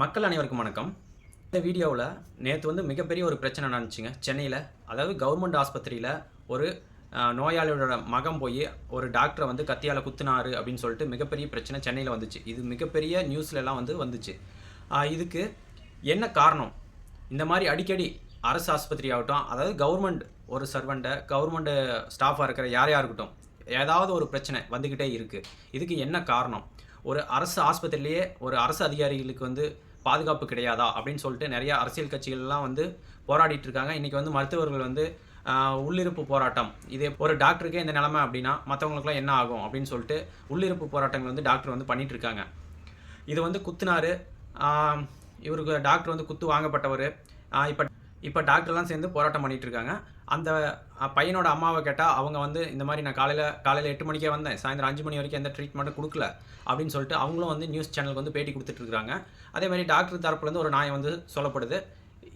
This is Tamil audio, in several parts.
மக்கள் அனைவருக்கும் வணக்கம். இந்த வீடியோவில் நேற்று வந்து மிகப்பெரிய ஒரு பிரச்சனை நடந்துச்சுங்க. சென்னையில் அதாவது கவர்மெண்ட் ஆஸ்பத்திரியில் ஒரு நோயாளியோட மகம் போய் ஒரு டாக்டரை வந்து கத்தியால் குத்துனாரு அப்படின்னு சொல்லிட்டு மிகப்பெரிய பிரச்சனை சென்னையில் வந்துச்சு. இது மிகப்பெரிய நியூஸ்லலாம் எல்லாம் வந்து வந்துச்சு. இதுக்கு என்ன காரணம்? இந்த மாதிரி அடிக்கடி அரசு ஆஸ்பத்திரி ஆகட்டும் அதாவது கவர்மெண்ட் ஒரு சர்வெண்ட்டை கவர்மெண்ட் ஸ்டாஃபாக இருக்கிற யாரையாக இருக்கட்டும் ஏதாவது ஒரு பிரச்சனை வந்துக்கிட்டே இருக்குது இதுக்கு என்ன காரணம்? ஒரு அரசு ஆஸ்பத்திரியிலேயே ஒரு அரசு அதிகாரிகளுக்கு வந்து பாதுகாப்பு கிடையாதா அப்படின்னு சொல்லிட்டு நிறைய அரசியல் கட்சிகள்லாம் வந்து போராடிட்டு இருக்காங்க. இன்றைக்கி வந்து மருத்துவர்கள் வந்து உள்ளிருப்பு போராட்டம். இதே ஒரு டாக்டருக்கே இந்த நிலமை அப்படின்னா மற்றவங்களுக்குலாம் என்ன ஆகும் அப்படின்னு சொல்லிட்டு உள்ளிருப்பு போராட்டங்கள் வந்து டாக்டர் வந்து பண்ணிகிட்டு இருக்காங்க. இது வந்து குத்துனார். இவருக்கு டாக்டர் வந்து குத்து வாங்கப்பட்டவர். இப்போ இப்போ டாக்டர்லாம் சேர்ந்து போராட்டம் பண்ணிகிட்டு இருக்காங்க அந்த பையனோட அம்மாவை கேட்டால் அவங்க வந்து இந்த மாதிரி நான் காலையில் காலையில் எட்டு மணிக்கே வந்தேன். சாயந்தரம் அஞ்சு மணி வரைக்கும் எந்த ட்ரீட்மெண்ட்டும் கொடுக்கல. அப்படின்னு சொல்லிட்டு அவங்களும் வந்து நியூஸ் சேனலுக்கு வந்து பேட்டி கொடுத்துட்ருக்காங்க அதே மாதிரி டாக்டர் தரப்புலேருந்து ஒரு நாயம் வந்து சொல்லப்படுது.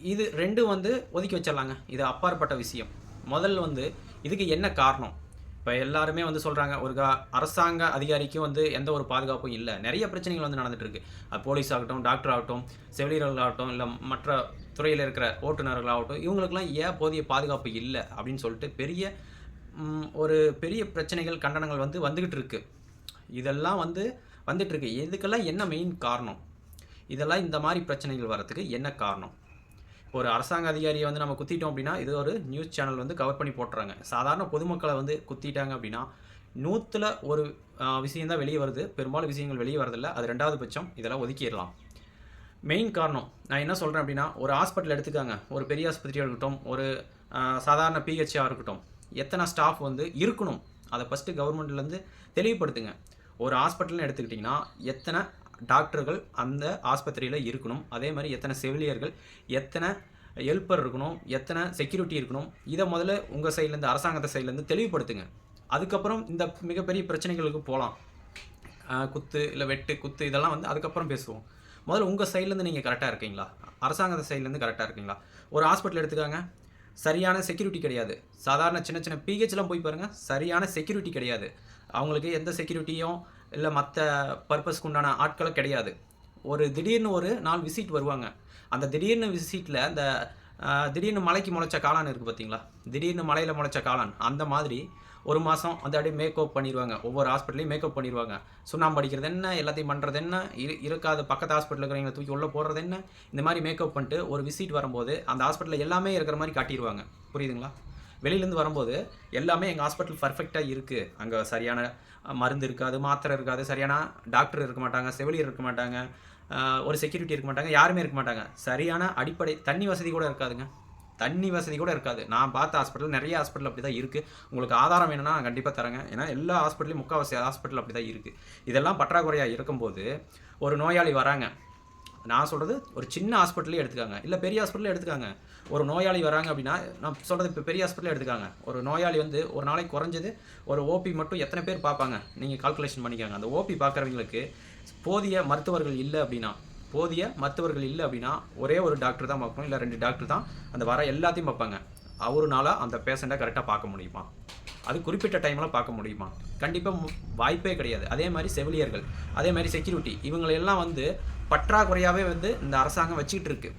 இது ரெண்டும் வந்து ஒதுக்கி வச்சிடலாங்க. இது அப்பாற்பட்ட விஷயம். முதல் வந்து இதுக்கு என்ன காரணம்? இப்போ எல்லாருமே வந்து சொல்கிறாங்க ஒரு கா- அரசாங்க அதிகாரிக்கும் வந்து எந்த ஒரு பாதுகாப்பும் இல்லை. நிறைய பிரச்சனைகள் வந்து நடந்துகிட்ருக்கு அது போலீஸ் ஆகட்டும் டாக்டர் ஆகட்டும் செவிலியர்கள் ஆகட்டும் இல்லை மற்ற துறையில் இருக்கிற ஓட்டுநர்களாகட்டும் இவங்களுக்கெல்லாம் ஏன் போதிய பாதுகாப்பு இல்லை அப்படின்னு சொல்லிட்டு பெரிய ஒரு பெரிய பிரச்சனைகள் கண்டனங்கள் வந்து வந்துக்கிட்டு இருக்கு. இதெல்லாம் வந்து வந்துட்டுருக்கு இதுக்கெல்லாம் என்ன மெயின் காரணம்? இதெல்லாம் இந்த மாதிரி பிரச்சனைகள் வரதுக்கு என்ன காரணம்? இப்போ ஒரு அரசாங்க அதிகாரியை வந்து நம்ம குத்திட்டோம் அப்படின்னா இது ஒரு நியூஸ் சேனல் வந்து கவர் பண்ணி போட்டுறாங்க. சாதாரண பொதுமக்களை வந்து குத்திட்டாங்க அப்படின்னா நூற்றில் ஒரு விஷயம் தான் வெளியே வருது. பெரும்பாலும் விஷயங்கள் வெளியே வரதில்லை. அது ரெண்டாவது பட்சம். இதெல்லாம் ஒதுக்கிடலாம். மெயின் காரணம். நான் என்ன சொல்கிறேன் அப்படின்னா ஒரு ஹாஸ்பிட்டல் எடுத்துக்காங்க. ஒரு பெரிய ஆஸ்பத்திரியாக இருக்கட்டும் ஒரு சாதாரண பிஹெச்ஆ இருக்கட்டும் எத்தனை ஸ்டாஃப் வந்து இருக்கணும்? அதை ஃபஸ்ட்டு கவர்மெண்ட்லேருந்து தெளிவுபடுத்துங்க. ஒரு ஹாஸ்பிட்டல்னு எடுத்துக்கிட்டிங்கன்னா எத்தனை டாக்டர்கள் அந்த ஆஸ்பத்திரியில் இருக்கணும்? அதே மாதிரி எத்தனை செவிலியர்கள் எத்தனை ஹெல்ப்பர் இருக்கணும் எத்தனை செக்யூரிட்டி இருக்கணும்? இதை முதல்ல உங்கள் சைட்லேருந்து அரசாங்கத்தை சைட்லேருந்து தெளிவுபடுத்துங்க. அதுக்கப்புறம் இந்த மிகப்பெரிய பிரச்சனைகளுக்கு போகலாம். குத்து இல்லை வெட்டு குத்து இதெல்லாம் வந்து அதுக்கப்புறம் பேசுவோம். முதல்ல உங்கள் சைட்லேருந்து நீங்கள் கரெக்டாக இருக்கீங்களா? அரசாங்கத்து சைட்லேருந்து கரெக்டாக இருக்கீங்களா? ஒரு ஹாஸ்பிட்டல் எடுத்துக்காங்க. சரியான செக்யூரிட்டி கிடையாது. சாதாரண சின்ன சின்ன பிஹெச்லாம் போய் பாருங்கள் சரியான செக்யூரிட்டி கிடையாது. அவங்களுக்கு எந்த செக்யூரிட்டியும் இல்லை மற்ற பர்பஸ்க்கு உண்டான ஆட்களும் கிடையாது. ஒரு திடீர்னு ஒரு நாள் விசிட் வருவாங்க. அந்த திடீர்னு விசிட்டில் அந்த திடீர்னு மலைக்கு முளைச்ச காளான் இருக்குது பார்த்தீங்களா திடீர்னு மலையில் முளைச்ச காளான். அந்த மாதிரி ஒரு மாதம் அந்த அப்படியே மேக்கப் பண்ணிடுவாங்க ஒவ்வொரு ஹாஸ்பிட்டலையும் மேக்கப் பண்ணிடுவாங்க சுண்ணாம்பு அடிக்கிறது என்ன எல்லாத்தையும் பண்ணுறது என்ன இரு இருக்காது பக்கத்து ஹாஸ்பிட்டல் இருக்கிறவங்களை தூக்கி உள்ளே போடுறது என்ன இந்த மாதிரி மேக்கப் பண்ணிட்டு ஒரு விசிட் வரும்போது அந்த ஹாஸ்பிட்டலில் எல்லாமே இருக்கிற மாதிரி காட்டிடுவாங்க புரியுதுங்களா? வெளியிலேருந்து வரும்போது எல்லாமே எங்கள் ஹாஸ்பிட்டல் பர்ஃபெக்டாக இருக்குது அங்கே சரியான மருந்து இருக்காது மாத்திரை இருக்காது சரியான டாக்டர் இருக்க மாட்டாங்க செவிலியர் இருக்க மாட்டாங்க ஒரு செக்யூரிட்டி இருக்க மாட்டாங்க யாருமே இருக்க மாட்டாங்க. சரியான அடிப்படை தண்ணி வசதி கூட இருக்காதுங்க. தண்ணி வசதி கூட இருக்காது. நான் பார்த்த ஹாஸ்பிட்டல் நிறைய ஹாஸ்பிட்டல் அப்படி தான் இருக்குது உங்களுக்கு ஆதாரம் வேணும்னா நான் கண்டிப்பாக தரேங்க. ஏன்னா எல்லா ஹாஸ்பிட்டலையும் முக்கால்வாசி ஹாஸ்பிட்டல் அப்படி தான் இருக்குது இதெல்லாம் பற்றாக்குறையாக இருக்கும்போது ஒரு நோயாளி வராங்க. நான் சொல்கிறது ஒரு சின்ன ஹாஸ்பிட்டலே எடுத்துக்காங்க. இல்லை பெரிய ஹாஸ்பிட்டலே எடுத்துக்காங்க. ஒரு நோயாளி வராங்க அப்படின்னா நான் சொல்கிறது இப்போ பெரிய ஹாஸ்பிட்டலே எடுத்துக்காங்க. ஒரு நோயாளி வந்து ஒரு நாளைக்கு குறைஞ்சது ஒரு ஓபி மட்டும் எத்தனை பேர் பார்ப்பாங்க? நீங்கள் கால்குலேஷன் பண்ணிக்காங்க. அந்த ஓபி பார்க்குறவங்களுக்கு போதிய மருத்துவர்கள் இல்லை அப்படின்னா போதிய மருத்துவர்கள் இல்லை அப்படின்னா ஒரே ஒரு டாக்டர் தான் பார்க்கணும் இல்லை ரெண்டு டாக்டர் தான் அந்த வர எல்லாத்தையும் பார்ப்பாங்க. அவருனால அந்த பேஷண்ட்டை கரெக்டாக பார்க்க முடியுமா? அது குறிப்பிட்ட டைமில் பார்க்க முடியுமா? கண்டிப்பாக வாய்ப்பே கிடையாது. அதே மாதிரி செவிலியர்கள் அதே மாதிரி செக்யூரிட்டி இவங்களெல்லாம் வந்து பற்றாக்குறையாகவே வந்து இந்த அரசாங்கம் வச்சுக்கிட்டு இருக்கு.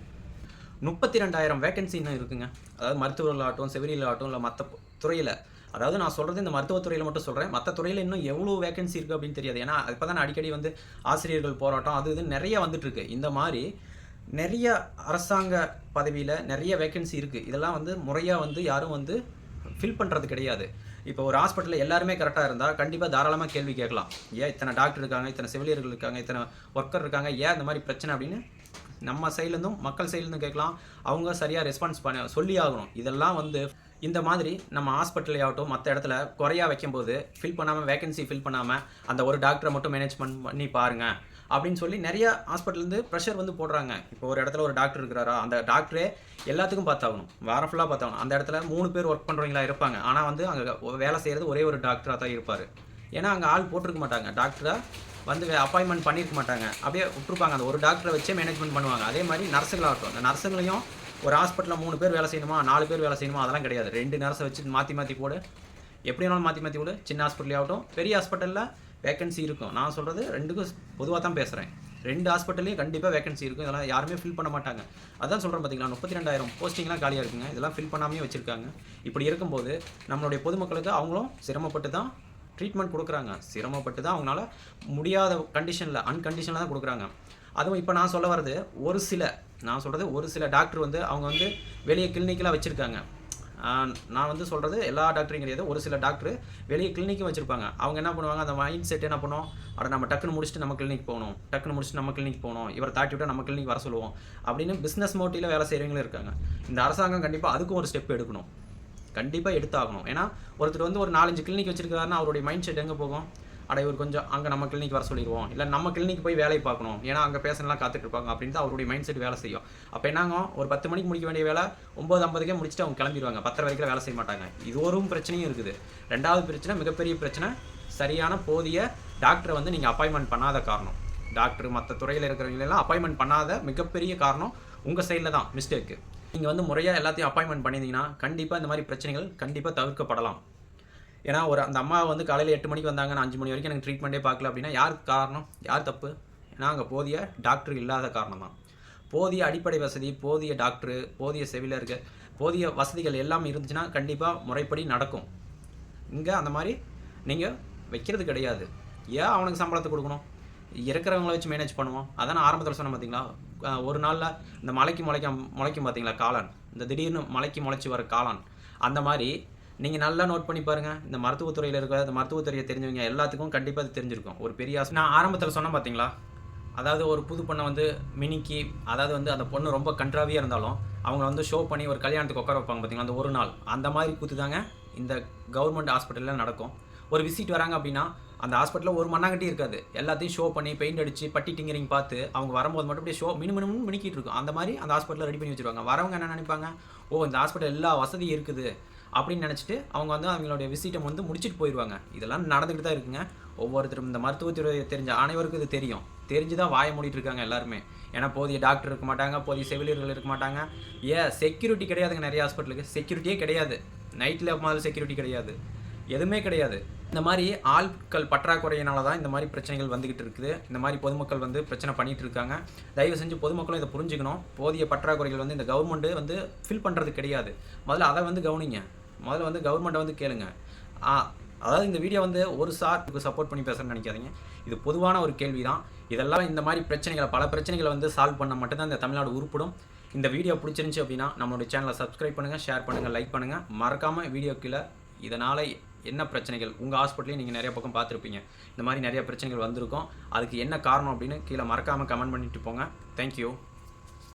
முப்பத்தி ரெண்டாயிரம் வேகன்சின்னு இருக்குங்க. அதாவது மருத்துவர்களாகட்டும் செவிலியர்களாகட்டும் இல்லை மற்ற துறையில் அதாவது நான் சொல்கிறது இந்த மருத்துவத்துறையில் மட்டும் சொல்கிறேன் மற்ற துறையில் இன்னும் எவ்வளோ வேகன்சி இருக்குது அப்படின்னு தெரியாது. ஏன்னா இப்போ தான் அடிக்கடி வந்து ஆசிரியர்கள் போராட்டம் அது இது நிறைய வந்துட்டுருக்கு. இந்த மாதிரி நிறைய அரசாங்க பதவியில் நிறைய வேகன்சி இருக்குது இதெல்லாம் வந்து முறையாக வந்து யாரும் வந்து ஃபில் பண்ணுறது கிடையாது. இப்போ ஒரு ஹாஸ்பிட்டலில் எல்லாருமே கரெக்டாக இருந்தால் கண்டிப்பாக தாராளமாக கேள்வி கேட்கலாம். ஏன் இத்தனை டாக்டர் இருக்காங்க இத்தனை செவிலியர்கள் இருக்காங்க இத்தனை ஒர்க்கர் இருக்காங்க ஏன் இந்த மாதிரி பிரச்சனை அப்படின்னு நம்ம சைட்லேருந்தும் மக்கள் சைட்லேருந்தும் கேட்கலாம். அவங்க சரியாக ரெஸ்பான்ஸ் பண்ண சொல்லி ஆகணும். இதெல்லாம் வந்து இந்த மாதிரி நம்ம ஹாஸ்பிட்டலே ஆகட்டும் மற்ற இடத்துல குறையா வைக்கும்போது ஃபில் பண்ணாமல் வேகன்சி ஃபில் பண்ணாமல் அந்த ஒரு டாக்டரை மட்டும் மேனேஜ்மெண்ட் பண்ணி பாருங்கள் அப்படின்னு சொல்லி நிறைய ஹாஸ்பிட்டல்லேருந்து ப்ரெஷர் வந்து போடுறாங்க. இப்போ ஒரு இடத்துல ஒரு டாக்டர் இருக்கிறாரா அந்த டாக்டரே எல்லாத்துக்கும் பார்த்தாகணும். வாரம் ஃபுல்லாக பார்த்தாகணும். அந்த இடத்துல மூணு பேர் ஒர்க் பண்ணுறவங்களா இருப்பாங்க. ஆனால் வந்து அங்கே வேலை செய்கிறது ஒரே ஒரு டாக்டராக தான் இருப்பார். ஏன்னா அங்கே ஆள் போட்டிருக்க மாட்டாங்க. டாக்டராக வந்து அப்பாயின்மெண்ட் பண்ணியிருக்க மாட்டாங்க. அப்படியே விட்டுருப்பாங்க. அந்த ஒரு டாக்டரை வச்சே மேனேஜ்மெண்ட் பண்ணுவாங்க. அதே மாதிரி நர்ஸுங்களாகட்டும் அந்த நர்ஸுங்களையும் ஒரு ஹாஸ்பிட்டலில் மூணு பேர் வேலை செய்யணுமா? நாலு பேர் வேலை செய்யணுமா? அதெல்லாம் கிடையாது. ரெண்டு நர்ஸை வச்சு மாற்றி மாற்றி போடு. எப்படி வேணாலும் மாற்றி மாற்றி விடு. சின்ன ஹாஸ்பிட்டலே ஆகட்டும். பெரிய ஹாஸ்பிட்டலில் வேக்கன்சி இருக்கும். நான் சொல்கிறது ரெண்டுக்கும் பொதுவாக தான் பேசுகிறேன் ரெண்டு ஹாஸ்பிட்டல்லையும் கண்டிப்பாக வேகன்சி இருக்கும். இதெல்லாம் யாருமே ஃபில் பண்ண மாட்டாங்க. அதான் சொல்கிறேன் பார்த்தீங்களா முப்பத்தி ரெண்டாயிரம் போஸ்டிங்லாம் காலியாக இருக்குங்க. இதெல்லாம் ஃபில் பண்ணாமே வச்சுருக்காங்க. இப்படி இருக்கும்போது நம்மளுடைய பொதுமக்களுக்கு அவங்களும் சிரமப்பட்டு தான் ட்ரீட்மெண்ட் கொடுக்குறாங்க. சிரமப்பட்டு தான் அவங்களால முடியாத கண்டிஷனில் அன்கண்டிஷனில் தான் கொடுக்குறாங்க. அதுவும் இப்போ நான் சொல்ல வர்றது ஒரு சில நான் சொல்கிறது ஒரு சில டாக்டர் வந்து அவங்க வந்து வெளியே கிளினிக்கெலாம் வச்சுருக்காங்க. நான் வந்து சொல்கிறது எல்லா டாக்டரையும் கிடையாது. ஒரு சில டாக்டர் வெளியே கிளினிக்கும் வச்சுருப்பாங்க. அவங்க என்ன பண்ணுவாங்க? அந்த மைண்ட் செட் என்ன பண்ணுவோம் அட நம்ம டக்குன்னு முடிச்சுட்டு நம்ம கிளினிக் போகணும். டக்குன்னு முடிச்சுட்டு நம்ம கிளினிக் போகணும். இவரை தாட்டி விட்டால் நம்ம கிளினிக் வர சொல்லுவோம். அப்படின்னு பிஸ்னஸ் மோட்டிவில் வேலை செய்கிறவங்களும் இருக்காங்க. இந்த அரசாங்கம் கண்டிப்பாக அதுக்கும் ஒரு ஸ்டெப் எடுக்கணும். கண்டிப்பாக எடுத்தாகணும். ஏன்னா ஒருத்தர் வந்து ஒரு நாலஞ்சு கிளினிக் வச்சிருக்காருன்னா அவருடைய மைண்ட் செட் எங்கே போகும்? அட இவர் கொஞ்சம் அங்கே நம்ம கிளினிக் வர சொல்லிடுவோம். இல்லை நம்ம கிளினிக் போய் வேலையை பார்க்கணும். ஏன்னா அங்கே பேசலாம் காத்துட்டு இருப்பாங்க அப்படின்னு அவருடைய மைண்ட் செட் வேலை செய்யும். அப்போ என்னாங்க ஒரு பத்து மணிக்கு முடிக்க வேண்டிய வேலை ஒம்பது ஐம்பதுக்கே முடிச்சுட்டு அவங்க கிளம்பிடுவாங்க. பத்தரை வரைக்கும் வேலை செய்ய மாட்டாங்க. இது ஒரு பிரச்சனையும் இருக்குது. ரெண்டாவது பிரச்சனை மிகப்பெரிய பிரச்சனை சரியான போதிய டாக்டரை வந்து நீங்கள் அப்பாயின்மெண்ட் பண்ணாத காரணம். டாக்டர் மற்ற துறையில் இருக்கிறவங்களெல்லாம் அப்பாயின்மெண்ட் பண்ணாத மிகப்பெரிய காரணம் உங்கள் சைடில் தான் மிஸ்டேக்கு நீங்கள் வந்து முறையாக எல்லாத்தையும் அப்பாயின்மெண்ட் பண்ணியிருந்தீங்கன்னா கண்டிப்பாக இந்த மாதிரி பிரச்சனைகள் கண்டிப்பாக தவிர்க்கப்படலாம். ஏன்னா ஒரு அந்த அம்மா வந்து காலையில் எட்டு மணிக்கு வந்தாங்க நான் அஞ்சு மணி வரைக்கும் எனக்கு ட்ரீட்மெண்ட்டே பார்க்கல அப்படின்னா யாருக்கு காரணம்? யார் தப்பு? ஏன்னா அங்கே போதிய டாக்டர் இல்லாத காரணம் தான். போதிய அடிப்படை வசதி போதிய டாக்டரு போதிய செவிலர்கள் போதிய வசதிகள் எல்லாம் இருந்துச்சுன்னா கண்டிப்பாக முறைப்படி நடக்கும். இங்கே அந்த மாதிரி நீங்கள் வைக்கிறது கிடையாது. ஏன் அவனுக்கு சம்பளத்தை கொடுக்கணும்? இருக்கிறவங்கள வச்சு மேனேஜ் பண்ணுவோம் அதான் நான் ஆரம்பத்தில் சொன்னேன் பார்த்தீங்களா ஒரு நாளில் இந்த மலைக்கு முளைக்கும் முளைக்கும் பார்த்தீங்களா காளான்? இந்த திடீர்னு மலைக்கு முளைச்சி வர காளான். அந்த மாதிரி நீங்கள் நல்லா நோட் பண்ணி பாருங்கள் இந்த மருத்துவத்துறையில் இருக்கிற இந்த மருத்துவத்துறையை தெரிஞ்சவங்க எல்லாத்துக்கும் கண்டிப்பாக அது தெரிஞ்சிருக்கும். ஒரு பெரிய ஆசை நான் ஆரம்பத்தில் சொன்னேன் பார்த்தீங்களா அதாவது ஒரு புது பொண்ணை வந்து மினிக்கி அதாவது வந்து அந்த பொண்ணு ரொம்ப கன்றாவியாக இருந்தாலும் அவங்க வந்து ஷோ பண்ணி ஒரு கல்யாணத்துக்கு உட்கார வைப்பாங்க பார்த்தீங்களா அந்த ஒரு நாள். அந்த மாதிரி கூத்து தாங்க இந்த கவர்மெண்ட் ஹாஸ்பிட்டலில் நடக்கும். ஒரு விசிட் வராங்க அப்படின்னா அந்த ஹாஸ்பிட்டலில் ஒரு மண்ணாங்கட்டி இருக்காது. எல்லாத்தையும் ஷோ பண்ணி பெயிண்ட் அடிச்சு பட்டி டிங்கரிங் பார்த்து அவங்க வரும்போது மட்டும் அப்படியே ஷோ மினு மினு மினிக்கிட்டு இருக்கும். அந்த மாதிரி அந்த ஹாஸ்பிட்டலில் ரெடி பண்ணி வச்சுருவாங்க. வரவங்க என்ன நினைப்பாங்க? ஓ இந்த ஹாஸ்பிட்டல் எல்லா வசதியும் இருக்குது. அப்படின்னு நினச்சிட்டு அவங்க வந்து அவங்களுடைய விசிட்டை வந்து முடிச்சுட்டு போயிடுவாங்க இதெல்லாம் நடந்துக்கிட்டு தான் இருக்குங்க. ஒவ்வொருத்தரும் இந்த மருத்துவத்துறை தெரிஞ்ச அனைவருக்கும் இது தெரியும். தெரிஞ்சு தான் வாய மூடிட்டு இருக்காங்க எல்லாருமே. ஏன்னா போதிய டாக்டர் இருக்க மாட்டாங்க போதிய செவிலியர்கள் இருக்க மாட்டாங்க. ஏன்? செக்யூரிட்டி கிடையாதுங்க நிறைய ஹாஸ்பிட்டலுக்கு செக்யூரிட்டியே கிடையாது. நைட்டில் முதல்ல செக்யூரிட்டி கிடையாது. எதுவுமே கிடையாது. இந்த மாதிரி ஆட்கள் பற்றாக்குறையினால தான் இந்த மாதிரி பிரச்சனைகள் வந்துகிட்டு இருக்குது. இந்த மாதிரி பொதுமக்கள் வந்து பிரச்சனை பண்ணிட்டு இருக்காங்க. தயவு செஞ்சு பொதுமக்களும் இதை புரிஞ்சுக்கணும். போதிய பற்றாக்குறைகள் வந்து இந்த கவர்மெண்ட் வந்து ஃபில் பண்ணுறது கிடையாது. முதல்ல அதை வந்து கவனிங்க. முதல்ல வந்து கவர்மெண்ட்டை வந்து கேளுங்க. அதாவது இந்த வீடியோ வந்து ஒரு சாருக்கு சப்போர்ட் பண்ணி பேசுகிறேன் நினைக்காதீங்க. இது பொதுவான ஒரு கேள்வி தான் இதெல்லாம் இந்த மாதிரி பிரச்சனைகளை பல பிரச்சனைகளை வந்து சால்வ் பண்ண மட்டும்தான் இந்த தமிழ்நாடு உருப்படும். இந்த வீடியோ பிடிச்சிருந்துச்சி அப்படின்னா நம்மளுடைய சேனலை சப்ஸ்கிரைப் பண்ணுங்கள் ஷேர் பண்ணுங்கள் லைக் பண்ணுங்கள் மறக்காமல் வீடியோ கீழே இதனால் என்ன பிரச்சனைகள்? உங்கள் ஹாஸ்பிட்டலையும் நீங்கள் நிறைய பக்கம் பார்த்துருப்பீங்க. இந்த மாதிரி நிறைய பிரச்சனைகள் வந்திருக்கும். அதுக்கு என்ன காரணம் அப்படின்னு கீழே மறக்காமல் கமெண்ட் பண்ணிட்டு போங்க. தேங்க்யூ